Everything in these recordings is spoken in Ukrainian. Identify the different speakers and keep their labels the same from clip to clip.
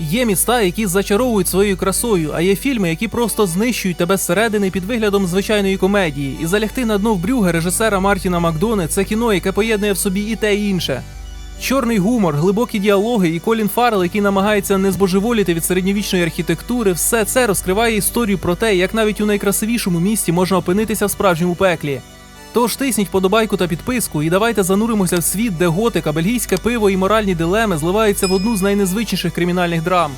Speaker 1: Є міста, які зачаровують своєю красою, а є фільми, які просто знищують тебе зсередини під виглядом звичайної комедії. І залягти на дно в брюге режисера Мартіна Макдони це кіно, яке поєднує в собі і те, і інше. Чорний гумор, глибокі діалоги і Колін Фаррелл, який намагається не збожеволіти від середньовічної архітектури, все це розкриває історію про те, як навіть у найкрасивішому місті можна опинитися в справжньому пеклі. Тож тисніть подобайку та підписку, і давайте зануримося в світ, де готика, бельгійське пиво і моральні дилеми зливаються в одну з найнезвичніших кримінальних драм.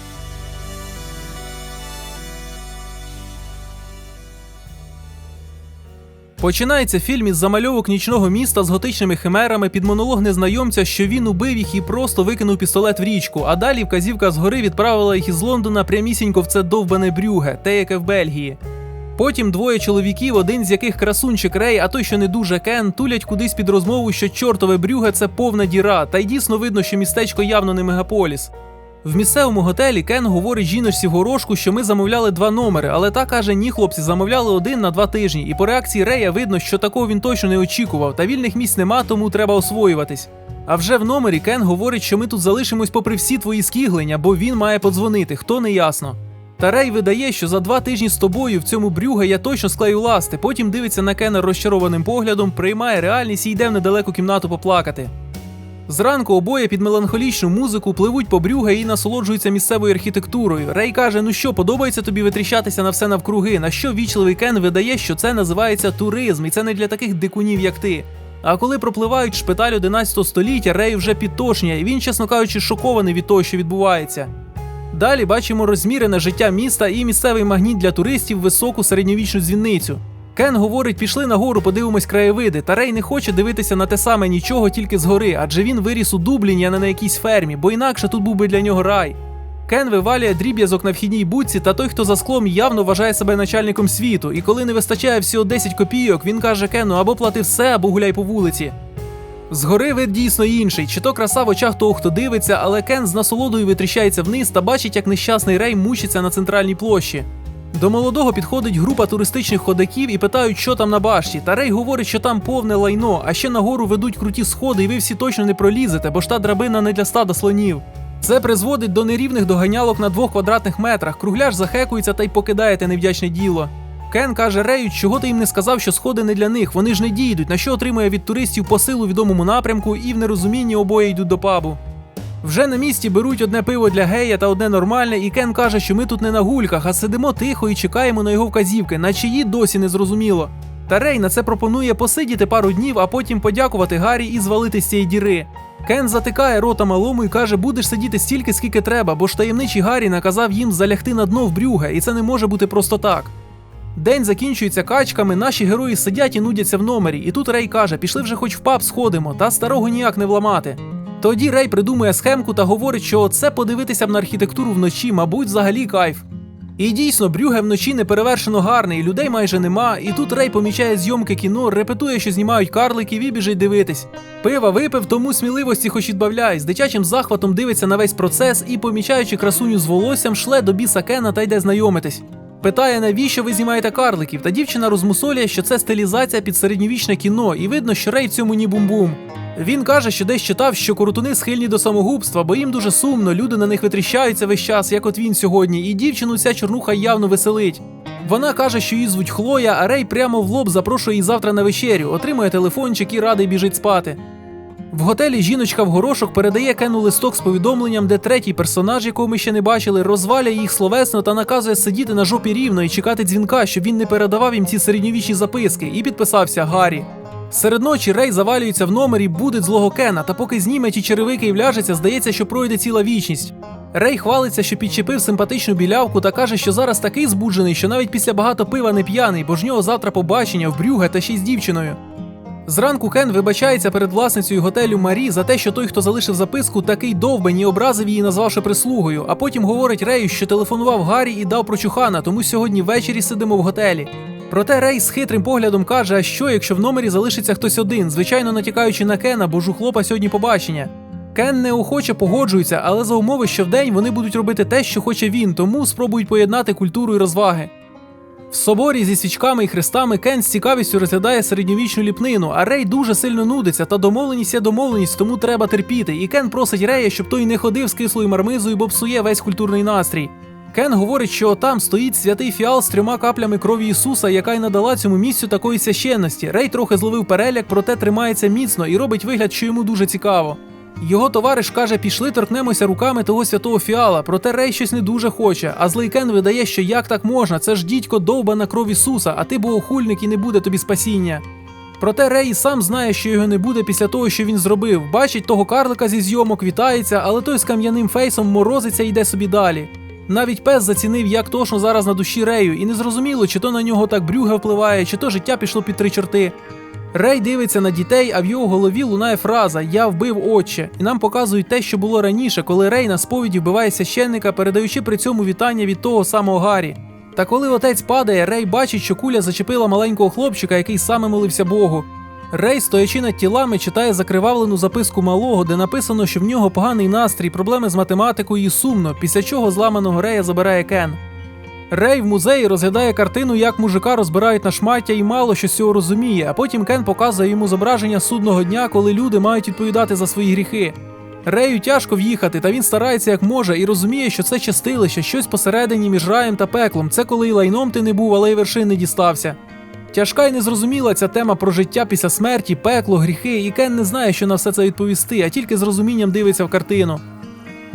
Speaker 1: Починається фільм із замальовок нічного міста з готичними химерами під монолог незнайомця, що він убив їх і просто викинув пістолет в річку. А далі вказівка згори відправила їх із Лондона прямісінько в це довбане брюге, те, яке в Бельгії. Потім двоє чоловіків, один з яких красунчик Рей, а той, що не дуже Кен, тулять кудись під розмову, що чортове брюге це повна діра, та й дійсно видно, що містечко явно не мегаполіс. В місцевому готелі Кен говорить жіночці горошку, що ми замовляли два номери, але та каже: ні, хлопці, замовляли один на два тижні. І по реакції Рея видно, що такого він точно не очікував, та вільних місць нема, тому треба освоюватись. А вже в номері Кен говорить, що ми тут залишимось попри всі твої скіглення, бо він має подзвонити, хто не ясно. Та Рей видає, що за два тижні з тобою в цьому брюге я точно склею ласти. Потім дивиться на Кена розчарованим поглядом, приймає реальність і йде в недалеку кімнату поплакати. Зранку обоє під меланхолічну музику пливуть по брюга і насолоджуються місцевою архітектурою. Рей каже: Ну що, подобається тобі витріщатися на все навкруги? На що вічливий Кен видає, що це називається туризм, і це не для таких дикунів, як ти. А коли пропливають шпиталь 11 століття, Рей вже підтошнює, і він, чесно кажучи, шокований від того, що відбувається. Далі бачимо розмірене життя міста і місцевий магніт для туристів високу середньовічну дзвіницю. Кен говорить, пішли нагору, подивимось краєвиди, та Рей не хоче дивитися на те саме нічого тільки згори, адже він виріс у Дубліні, а не на якійсь фермі, бо інакше тут був би для нього рай. Кен вивалює дріб'язок на вхідній будці, та той, хто за склом, явно вважає себе начальником світу, і коли не вистачає всього 10 копійок, він каже Кену або плати все, або гуляй по вулиці. Згори вид дійсно інший, чи то краса в очах того, хто дивиться, але Кен з насолодою витріщається вниз та бачить, як нещасний Рей мучиться на центральній площі. До молодого підходить група туристичних ходаків і питають, що там на башті. Та Рей говорить, що там повне лайно, а ще нагору ведуть круті сходи, і ви всі точно не пролізете, бо ж та драбина не для стада слонів. Це призводить до нерівних доганялок на двох квадратних метрах. Кругляш захекується та й покидаєте невдячне діло. Кен каже Рею, чого ти їм не сказав, що сходи не для них, вони ж не дійдуть, на що отримує від туристів посил у відомому напрямку, і в нерозумінні обоє йдуть до пабу. Вже на місці беруть одне пиво для гея та одне нормальне, і Кен каже, що ми тут не на гульках, а сидимо тихо і чекаємо на його вказівки, на чиї досі не зрозуміло. Та Рей на це пропонує посидіти пару днів, а потім подякувати Гаррі і звалити з цієї діри. Кен затикає рота малому і каже, будеш сидіти стільки, скільки треба, бо ж таємничий Гаррі наказав їм залягти на дно в брюге, і це не може бути просто так. День закінчується качками, наші герої сидять і нудяться в номері, і тут Рей каже: пішли вже хоч в паб сходимо, та старого ніяк не вламати. Тоді Рей придумує схемку та говорить, що це подивитися б на архітектуру вночі, мабуть, взагалі кайф. І дійсно, Брюге вночі неперевершено гарний, людей майже нема, і тут Рей помічає зйомки кіно, репетує, що знімають карликів і біжить дивитись. Пива випив, тому сміливості хоч відбавляй, з дитячим захватом дивиться на весь процес і, помічаючи красуню з волоссям, шле до біса Кена та йде знайомитись. Питає, навіщо ви знімаєте карликів, та дівчина розмусолює, що це стилізація під середньовічне кіно, і видно, що Рей цьому ні бум-бум. Він каже, що десь читав, що коротуни схильні до самогубства, бо їм дуже сумно, люди на них витріщаються весь час, як от він сьогодні, і дівчину ця чорнуха явно веселить. Вона каже, що її звуть Хлоя, а Рей прямо в лоб запрошує її завтра на вечерю, отримує телефончик і радий біжить спати. В готелі жіночка в горошок передає Кену листок з повідомленням, де третій персонаж, якого ми ще не бачили, розвалює їх словесно та наказує сидіти на жопі рівно і чекати дзвінка, щоб він не передавав їм ці середньовічні записки, і підписався Гаррі. Серед ночі Рей завалюється в номері, будить злого Кена, та поки зніме ті черевики і вляжеться, здається, що пройде ціла вічність. Рей хвалиться, що підчепив симпатичну білявку та каже, що зараз такий збуджений, що навіть після багато пива не п'яний, бо ж нього завтра побачення в брюге та ще й з дівчиною. Зранку Кен вибачається перед власницею готелю Марі за те, що той, хто залишив записку, такий довбень і образив її, назвавши прислугою, а потім говорить Рею, що телефонував Гаррі і дав прочухана, тому сьогодні ввечері сидимо в готелі. Проте Рей з хитрим поглядом каже, а що, якщо в номері залишиться хтось один, звичайно натякаючи на Кена, бо ж у хлопа сьогодні побачення. Кен неохоче погоджується, але за умови, що вдень вони будуть робити те, що хоче він, тому спробують поєднати культуру і розваги. В соборі зі свічками і хрестами Кен з цікавістю розглядає середньовічну ліпнину, а Рей дуже сильно нудиться, та домовленість є домовленість, тому треба терпіти. І Кен просить Рея, щоб той не ходив з кислою мармизою, бо псує весь культурний настрій. Кен говорить, що там стоїть святий фіал з трьома каплями крові Ісуса, яка й надала цьому місцю такої священності. Рей трохи зловив переляк, проте тримається міцно і робить вигляд, що йому дуже цікаво. Його товариш каже, пішли торкнемося руками того святого фіала, проте Рей щось не дуже хоче. А злий Кен видає, що як так можна, це ж дідько довба на кров Ісуса, а ти богохульник і не буде тобі спасіння. Проте Рей сам знає, що його не буде після того, що він зробив. Бачить того карлика зі зйомок, вітається, але той з кам'яним фейсом морозиться і йде собі далі. Навіть пес зацінив, як точно зараз на душі Рею, і не зрозуміло, чи то на нього так брюге впливає, чи то життя пішло під три чорти. Рей дивиться на дітей, а в його голові лунає фраза Я вбив отче, і нам показують те, що було раніше, коли Рей на сповіді вбиває священника, передаючи при цьому вітання від того самого Гаррі. Та коли отець падає, Рей бачить, що куля зачепила маленького хлопчика, який саме молився Богу. Рей, стоячи над тілами, читає закривавлену записку малого, де написано, що в нього поганий настрій, проблеми з математикою і сумно, після чого зламаного Рея забирає Кен. Рей в музеї розглядає картину, як мужика розбирають на шмаття і мало що з цього розуміє, а потім Кен показує йому зображення судного дня, коли люди мають відповідати за свої гріхи. Рею тяжко в'їхати, та він старається як може і розуміє, що це чистилище, щось посередині між раєм та пеклом. Це коли і лайном ти не був, але й вершин не дістався. Тяжка й незрозуміла ця тема про життя після смерті, пекло, гріхи, і Кен не знає, що на все це відповісти, а тільки з розумінням дивиться в картину.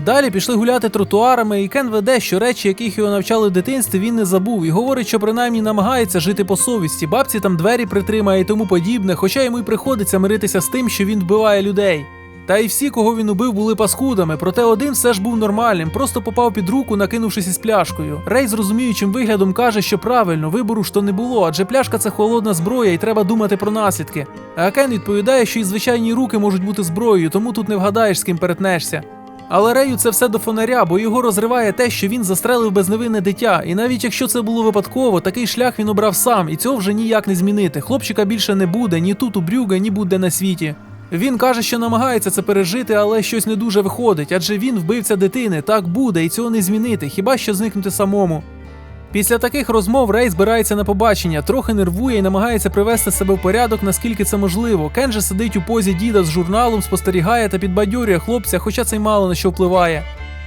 Speaker 1: Далі пішли гуляти тротуарами, і Кен веде, що речі, яких його навчали в дитинстві, він не забув, і говорить, що принаймні намагається жити по совісті. Бабці там двері притримає і тому подібне, хоча йому й приходиться миритися з тим, що він вбиває людей. Та й всі, кого він убив, були паскудами, проте один все ж був нормальним, просто попав під руку, накинувшись із пляшкою. Рей з розуміючим виглядом каже, що правильно, вибору ж то не було, адже пляшка це холодна зброя, і треба думати про наслідки. А Кен відповідає, що і звичайні руки можуть бути зброєю, тому тут не вгадаєш, з ким перетнешся. Але Рею це все до фонаря, бо його розриває те, що він застрелив безневинне дитя. І навіть якщо це було випадково, такий шлях він обрав сам, і цього вже ніяк не змінити. Хлопчика більше не буде ні тут у Брюга, ні будь-де на світі. Він каже, що намагається це пережити, але щось не дуже виходить, адже він вбивця дитини, так буде, і цього не змінити, хіба що зникнути самому. Після таких розмов Рей збирається на побачення, трохи нервує і намагається привести себе в порядок, наскільки це можливо. Кен сидить у позі діда з журналом, спостерігає та підбадьорює хлопця, хоча це й мало на що впливає.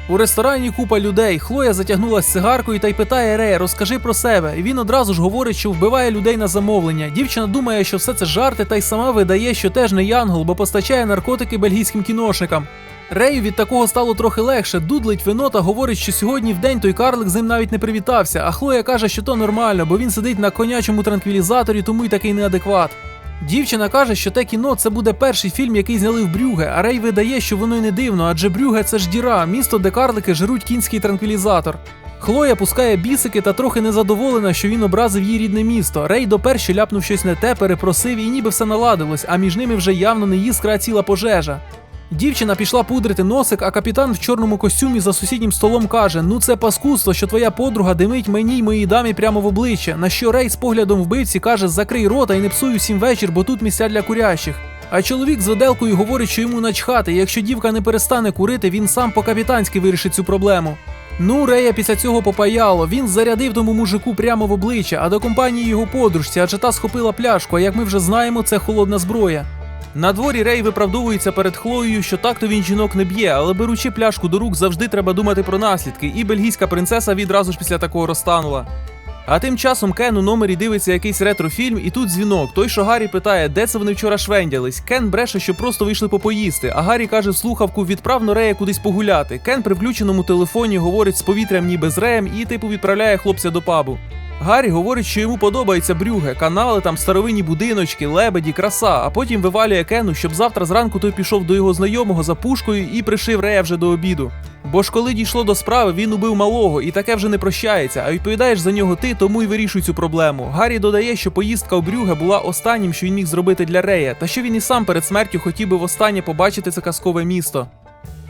Speaker 1: У ресторані купа людей. Хлоя затягнулася цигаркою та й питає Рея, розкажи про себе. І він одразу ж говорить, що вбиває людей на замовлення. Дівчина думає, що все це жарти, та й сама видає, що теж не янгол, бо постачає наркотики бельгійським кіношникам. Рею від такого стало трохи легше, дудлить вино та говорить, що сьогодні в день той карлик з ним навіть не привітався, а Хлоя каже, що то нормально, бо він сидить на конячому транквілізаторі, тому й такий неадекват. Дівчина каже, що те кіно це буде перший фільм, який зняли в Брюге, а Рей видає, що воно й не дивно, адже Брюге це ж діра, місто, де карлики жируть кінський транквілізатор. Хлоя пускає бісики та трохи незадоволена, що він образив її рідне місто. Рей доперше ляпнув щось не те, перепросив і ніби все наладилось, а між ними вже явно не іскра, ціла пожежа. Дівчина пішла пудрити носик, а капітан в чорному костюмі за сусіднім столом каже: Ну це паскудство, що твоя подруга димить мені й моїй дамі прямо в обличчя. На що Рей з поглядом вбивці каже: Закрий рота і не псуй усім вечір, бо тут місця для курящих. А чоловік з виделкою говорить, що йому начхати, якщо дівка не перестане курити, він сам по-капітанськи вирішить цю проблему. Ну, Рея після цього попаяло. Він зарядив тому мужику прямо в обличчя, а до компанії його подружці, адже та схопила пляшку, а як ми вже знаємо, це холодна зброя. На дворі Рей виправдовується перед Хлоєю, що так-то він жінок не б'є, але беручи пляшку до рук, завжди треба думати про наслідки, і бельгійська принцеса відразу ж після такого розтанула. А тим часом Кен у номері дивиться якийсь ретрофільм, і тут дзвінок. Той, що Гаррі питає, де це вони вчора швендялись. Кен бреше, що просто вийшли попоїсти, а Гаррі каже в слухавку відправ Рея кудись погуляти. Кен при включеному телефоні говорить з повітрям ніби з Реєм і типу відправляє хлопця до пабу. Гаррі говорить, що йому подобається брюге, канали, там старовинні будиночки, лебеді, краса, а потім вивалює Кену, щоб завтра зранку той пішов до його знайомого за пушкою і пришив Рея вже до обіду. Бо ж коли дійшло до справи, він убив малого, і таке вже не прощається, а відповідаєш за нього ти, тому й вирішуй цю проблему. Гаррі додає, що поїздка в Брюге була останнім, що він міг зробити для Рея, та що він і сам перед смертю хотів би востаннє побачити це казкове місто.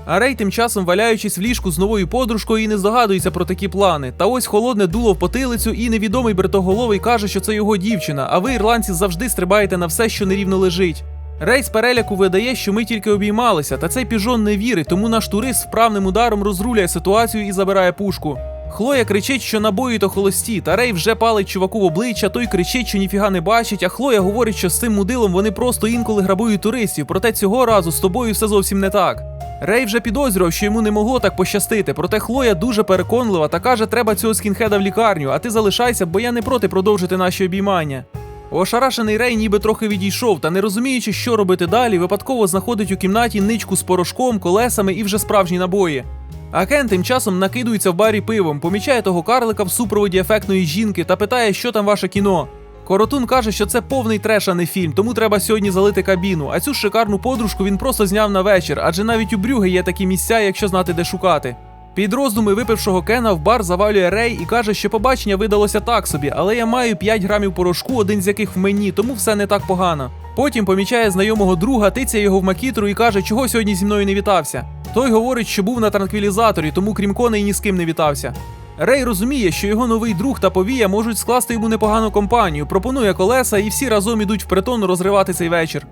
Speaker 1: А Рей тим часом валяючись в ліжку з новою подружкою і не здогадується про такі плани. Та ось холодне дуло в потилицю, і невідомий бритоголовий каже, що це його дівчина, а ви, ірландці, завжди стрибаєте на все, що нерівно лежить. Рей з переляку видає, що ми тільки обіймалися, та цей піжон не вірить, тому наш турист вправним ударом розруляє ситуацію і забирає пушку. Хлоя кричить, що набої то холості, та Рей вже палить чуваку в обличчя, той кричить, що ніфіга не бачить, а Хлоя говорить, що з цим мудилом вони просто інколи грабують туристів, проте цього разу з тобою все зовсім не так. Рей вже підозрював, що йому не могло так пощастити, проте Хлоя дуже переконлива та каже, треба цього скінхеда в лікарню, а ти залишайся, бо я не проти продовжити наші обіймання. Ошарашений Рей ніби трохи відійшов, та не розуміючи, що робити далі, випадково знаходить у кімнаті ничку з порошком, колесами і вже справжні набої. А Кен тим часом накидується в барі пивом, помічає того карлика в супроводі ефектної жінки та питає, що там ваше кіно. Коротун каже, що це повний треш, а не фільм, тому треба сьогодні залити кабіну. А цю шикарну подружку він просто зняв на вечір, адже навіть у Брюги є такі місця, якщо знати, де шукати. Під роздуми випившого Кена в бар завалює Рей і каже, що побачення видалося так собі, але я маю 5 грамів порошку, один з яких в мені, тому все не так погано. Потім помічає знайомого друга, тицяє його в макітру і каже, чого сьогодні зі мною не вітався. Той говорить, що був на транквілізаторі, тому крім коней ні з ким не вітався. Рей розуміє, що його новий друг та повія можуть скласти йому непогану компанію, пропонує колеса, і всі разом ідуть в притон розривати цей вечір.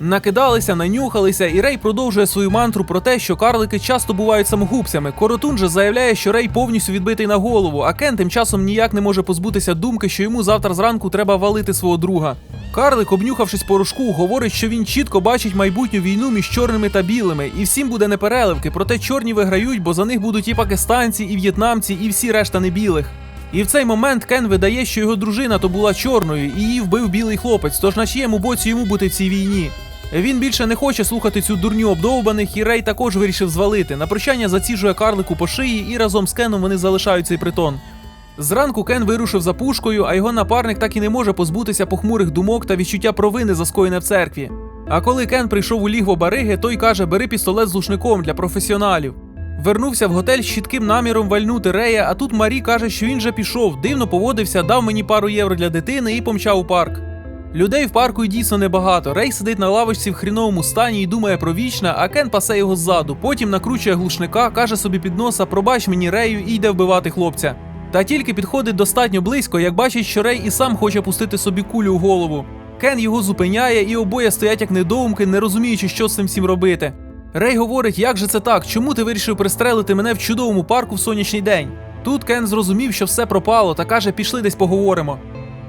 Speaker 1: Накидалися, нанюхалися, і Рей продовжує свою мантру про те, що карлики часто бувають самогубцями. Коротун же заявляє, що Рей повністю відбитий на голову, а Кен тим часом ніяк не може позбутися думки, що йому завтра зранку треба валити свого друга. Карлик, обнюхавшись порошку, говорить, що він чітко бачить майбутню війну між чорними та білими, і всім буде непереливки, проте чорні виграють, бо за них будуть і пакистанці, і в'єтнамці, і всі решта небілих. І в цей момент Кен видає, що його дружина то була чорною, і її вбив білий хлопець, тож на чиєму боці йому бути в цій війні. Він більше не хоче слухати цю дурню обдовбаних, і Рей також вирішив звалити. На прощання заціжує карлику по шиї, і разом з Кеном вони залишають цей притон. Зранку Кен вирушив за пушкою, а його напарник так і не може позбутися похмурих думок та відчуття провини за скоєне в церкві. А коли Кен прийшов у лігво бариги, той каже: бери пістолет з лушником для професіоналів. Вернувся в готель з чітким наміром вальнути Рея, а тут Марі каже, що він вже пішов, дивно поводився, дав мені пару євро для дитини і помчав у парк. Людей в парку дійсно небагато. Рей сидить на лавочці в хріновому стані і думає про вічне, а Кен пасе його ззаду. Потім накручує глушника, каже собі під носа, пробач мені Рею і йде вбивати хлопця. Та тільки підходить достатньо близько, як бачить, що Рей і сам хоче пустити собі кулю у голову. Кен його зупиняє, і обоє стоять як недоумки, не розуміючи, що з цим всім робити. Рей говорить, як же це так? Чому ти вирішив пристрелити мене в чудовому парку в сонячний день? Тут Кен зрозумів, що все пропало, та каже, пішли десь поговоримо.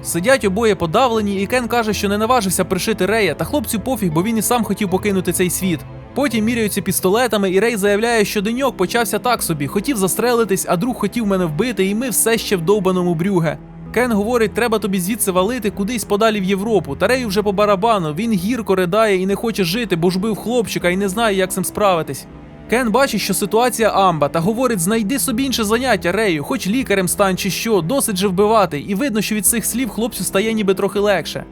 Speaker 1: Сидять обоє подавлені, і Кен каже, що не наважився пришити Рея, та хлопцю пофіг, бо він і сам хотів покинути цей світ. Потім міряються пістолетами, і Рей заявляє, що деньок почався так собі, хотів застрелитись, а друг хотів мене вбити, і ми все ще в довбаному брюге. Кен говорить, треба тобі звідси валити кудись подалі в Європу. Та Рею вже по барабану, він гірко ридає і не хоче жити, бо ж бив хлопчика і не знає, як цим справитись. Кен бачить, що ситуація амба, та говорить: знайди собі інше заняття, Рею, хоч лікарем стань чи що, досить же вбивати, і видно, що від цих слів хлопцю стає ніби трохи легше.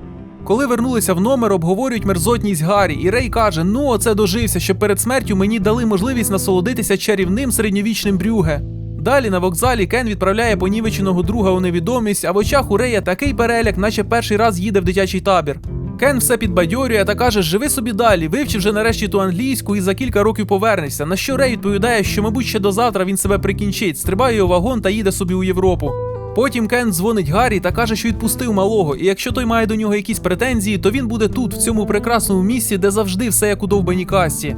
Speaker 1: Коли вернулися в номер, обговорюють мерзотність Гаррі, і Рей каже: Ну, оце дожився, що перед смертю мені дали можливість насолодитися чарівним середньовічним брюге. Далі на вокзалі Кен відправляє понівеченого друга у невідомість, а в очах у Рея такий переляк, наче перший раз їде в дитячий табір. Кен все підбадьорює та каже: живи собі далі, вивчи вже нарешті ту англійську і за кілька років повернешся. На що Рей відповідає, що, мабуть, ще до завтра він себе прикінчить, стрибає у вагон та їде собі у Європу. Потім Кен дзвонить Гаррі та каже, що відпустив малого, і якщо той має до нього якісь претензії, то він буде тут, в цьому прекрасному місці, де завжди все як у довбаній касті.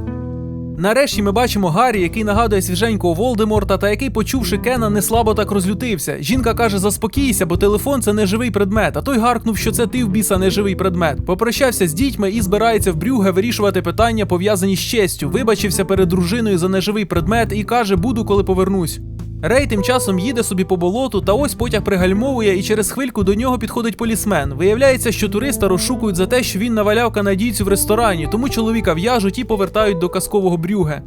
Speaker 1: Нарешті ми бачимо Гаррі, який нагадує свіженького Волдеморта, та який, почувши Кена, не слабо так розлютився. Жінка каже: заспокійся, бо телефон це не живий предмет. А той гаркнув, що це ти в біса не живий предмет. Попрощався з дітьми і збирається в брюге вирішувати питання, пов'язані з честю. Вибачився перед дружиною за неживий предмет і каже: буду, коли повернусь. Рей тим часом їде собі по болоту, та ось потяг пригальмовує, і через хвильку до нього підходить полісмен. Виявляється, що туриста розшукують за те, що він наваляв канадійцю в ресторані, тому чоловіка в'яжуть і повертають до казкового брюге.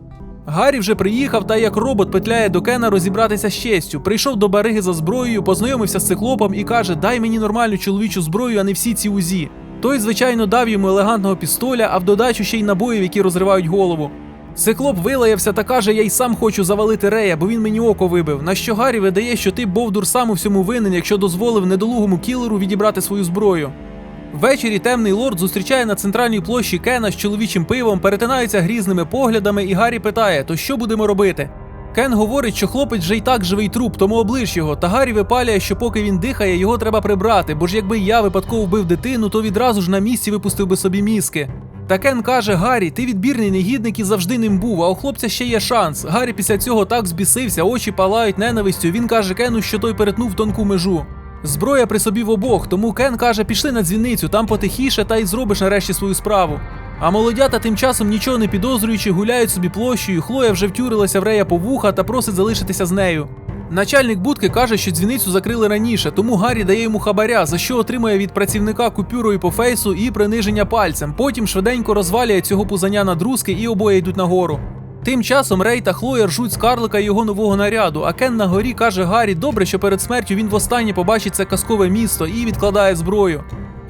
Speaker 1: Гаррі вже приїхав та як робот петляє до Кена розібратися з честю. Прийшов до бариги за зброєю, познайомився з циклопом і каже: Дай мені нормальну чоловічу зброю, а не всі ці узі. Той, звичайно, дав йому елегантного пістоля, а в додачу ще й набоїв, які розривають голову. Циклоп вилаявся та каже, я й сам хочу завалити Рея, бо він мені око вибив. На що Гаррі видає, що ти Бовдур сам у всьому винен, якщо дозволив недолугому кілеру відібрати свою зброю. Ввечері темний лорд зустрічає на центральній площі Кена з чоловічим пивом, перетинається грізними поглядами, і Гаррі питає: то що будемо робити? Кен говорить, що хлопець вже й так живий труп, тому оближ його. Та Гаррі випалює, що поки він дихає, його треба прибрати, бо ж якби я випадково вбив дитину, то відразу ж на місці випустив би собі мізки. Та Кен каже: Гаррі, ти відбірний негідник і завжди ним був, а у хлопця ще є шанс. Гаррі після цього так збісився, очі палають ненавистю. Він каже Кену, що той перетнув тонку межу. Зброя при собі в обох, тому Кен каже, пішли на дзвіницю, там потихіше та й зробиш нарешті свою справу. А молодята тим часом нічого не підозрюючи, гуляють собі площею. Хлоя вже втюрилася в Рея по вуха та просить залишитися з нею. Начальник будки каже, що дзвіницю закрили раніше, тому Гаррі дає йому хабаря, за що отримує від працівника купюрою по фейсу і приниження пальцем. Потім швиденько розвалює цього пузаня на друзки і обоє йдуть нагору. Тим часом Рей та Хлоя ржуть з карлика його нового наряду, а Кен на горі каже Гаррі, добре, що перед смертю він востаннє побачить це казкове місто і відкладає зброю.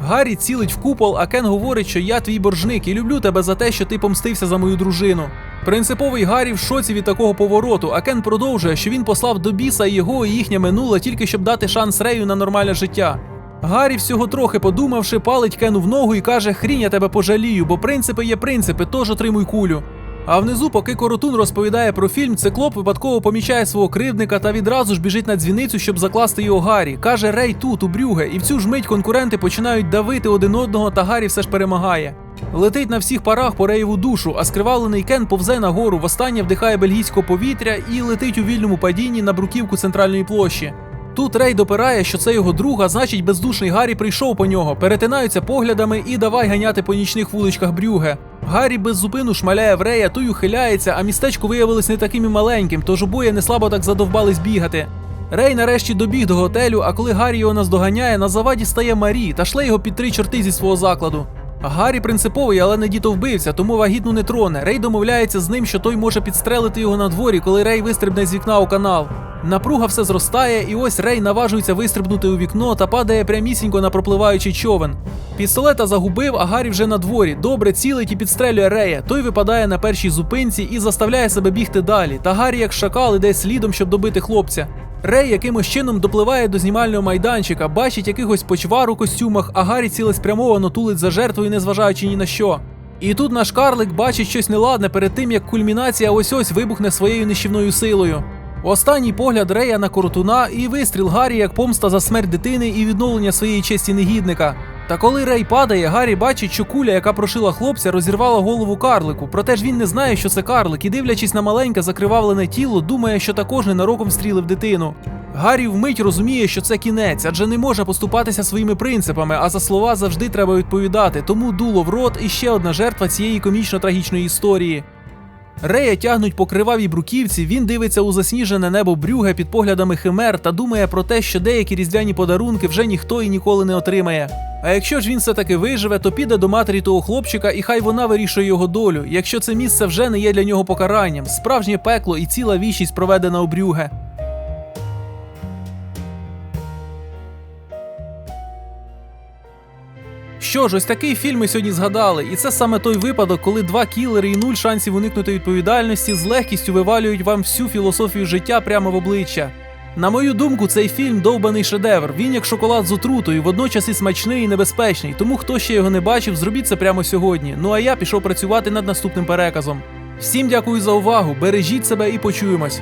Speaker 1: Гаррі цілить в купол, а Кен говорить, що я твій боржник і люблю тебе за те, що ти помстився за мою дружину. Принциповий Гаррі в шоці від такого повороту, а Кен продовжує, що він послав до біса його і їхнє минуле тільки щоб дати шанс Рею на нормальне життя. Гаррі, всього трохи подумавши, палить Кену в ногу і каже: Хрінь я тебе пожалію, бо принципи є принципи, тож отримуй кулю. А внизу, поки Коротун розповідає про фільм, циклоп випадково помічає свого кривдника та відразу ж біжить на дзвіницю, щоб закласти його Гаррі. Каже Рей тут, у Брюге, і в цю ж мить конкуренти починають давити один одного, та Гаррі все ж перемагає. Летить на всіх парах по Реєву душу, а скривавлений Кен повзе нагору, востаннє вдихає бельгійського повітря і летить у вільному падінні на бруківку центральної площі. Тут Рей допирає, що це його друг, а значить бездушний Гаррі прийшов по нього, перетинаються поглядами і давай ганяти по нічних вуличках Брюге. Гаррі без зупину шмаляє в Рея, той ухиляється, а містечко виявилось не таким і маленьким, тож обоє не слабо так задовбались бігати. Рей нарешті добіг до готелю, а коли Гаррі його наздоганяє, на заваді стає Марі та шле його під три чорти зі свого закладу. Гаррі принциповий, але не дітовбивця, тому вагітну не троне. Рей домовляється з ним, що той може підстрелити його на дворі, коли Рей вистрибне з вікна у канал. Напруга все зростає, і ось Рей наважується вистрибнути у вікно та падає прямісінько на пропливаючий човен. Пістолета загубив, а Гаррі вже на дворі. Добре цілить і підстрелює Рея. Той випадає на першій зупинці і заставляє себе бігти далі. Та Гаррі, як шакал, іде слідом, щоб добити хлопця. Рей якимось чином допливає до знімального майданчика, бачить якихось почвар у костюмах, а Гаррі цілеспрямовано тулить за жертвою, незважаючи ні на що. І тут наш карлик бачить щось неладне перед тим, як кульмінація ось ось вибухне своєю нищівною силою. Останній погляд Рея на коротуна і вистріл Гаррі як помста за смерть дитини і відновлення своєї честі негідника. Та коли Рей падає, Гаррі бачить, що куля, яка прошила хлопця, розірвала голову карлику. Проте ж він не знає, що це карлик, і дивлячись на маленьке закривавлене тіло, думає, що також ненароком стрілив дитину. Гаррі вмить розуміє, що це кінець, адже не може поступатися своїми принципами, а за слова завжди треба відповідати. Тому дуло в рот і ще одна жертва цієї комічно-трагічної історії. Рея тягнуть по кривавій бруківці, він дивиться у засніжене небо брюге під поглядами химер та думає про те, що деякі різдвяні подарунки вже ніхто і ніколи не отримає. А якщо ж він все-таки виживе, то піде до матері того хлопчика, і хай вона вирішує його долю, якщо це місце вже не є для нього покаранням, справжнє пекло і ціла вічність проведена у брюге. Що ж, ось такий фільм ми сьогодні згадали, і це саме той випадок, коли два кілери і нуль шансів уникнути відповідальності з легкістю вивалюють вам всю філософію життя прямо в обличчя. На мою думку, цей фільм довбаний шедевр. Він як шоколад з отрутою, водночас і смачний, і небезпечний. Тому хто ще його не бачив, зробіть це прямо сьогодні. Ну а я пішов працювати над наступним переказом. Всім дякую за увагу, бережіть себе і почуємось.